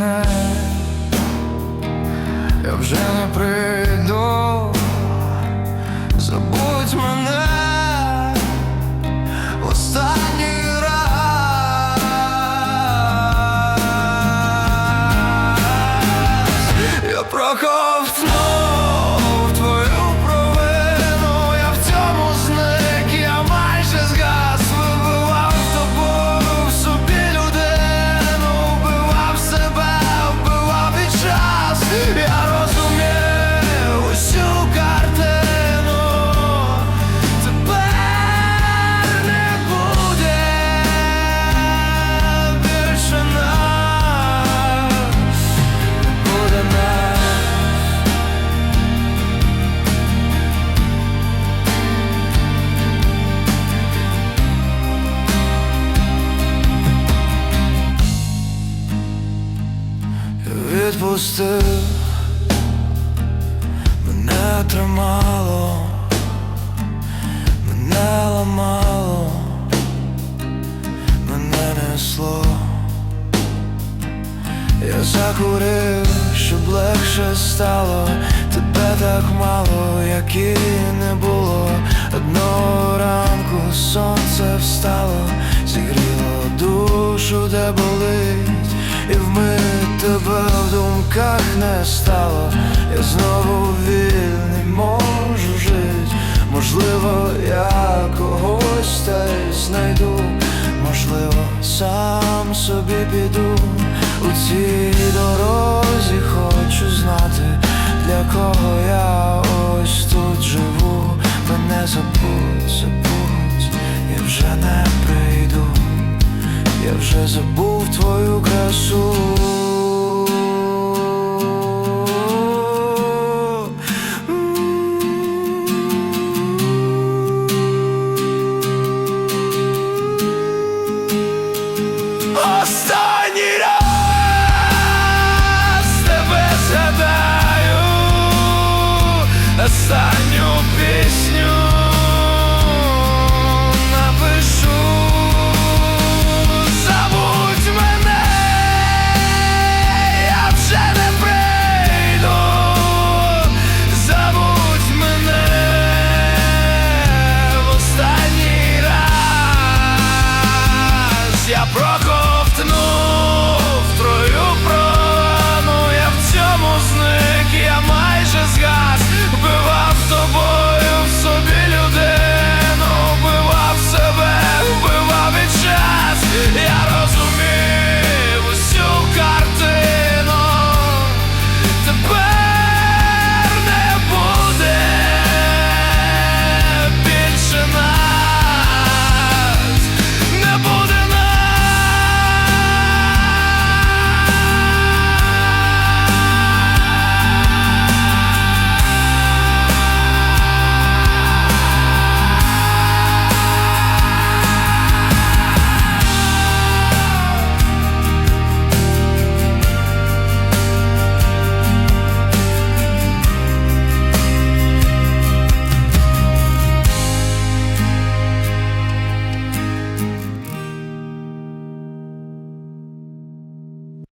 мене, я вже не прийду, забудь мене. Останній раз. Відпустив, мене тримало, мене ламало, мене несло. Я закурив, щоб легше стало, тебе так мало, як і не було. Одного ранку сонце встало, стало. Я знову вільний можу жить, можливо, я когось та й знайду, можливо, сам собі піду у цій дорозі, хочу знати, для кого я ось тут живу. Мене забудь, забудь, я вже не прийду, я вже забув твою красу.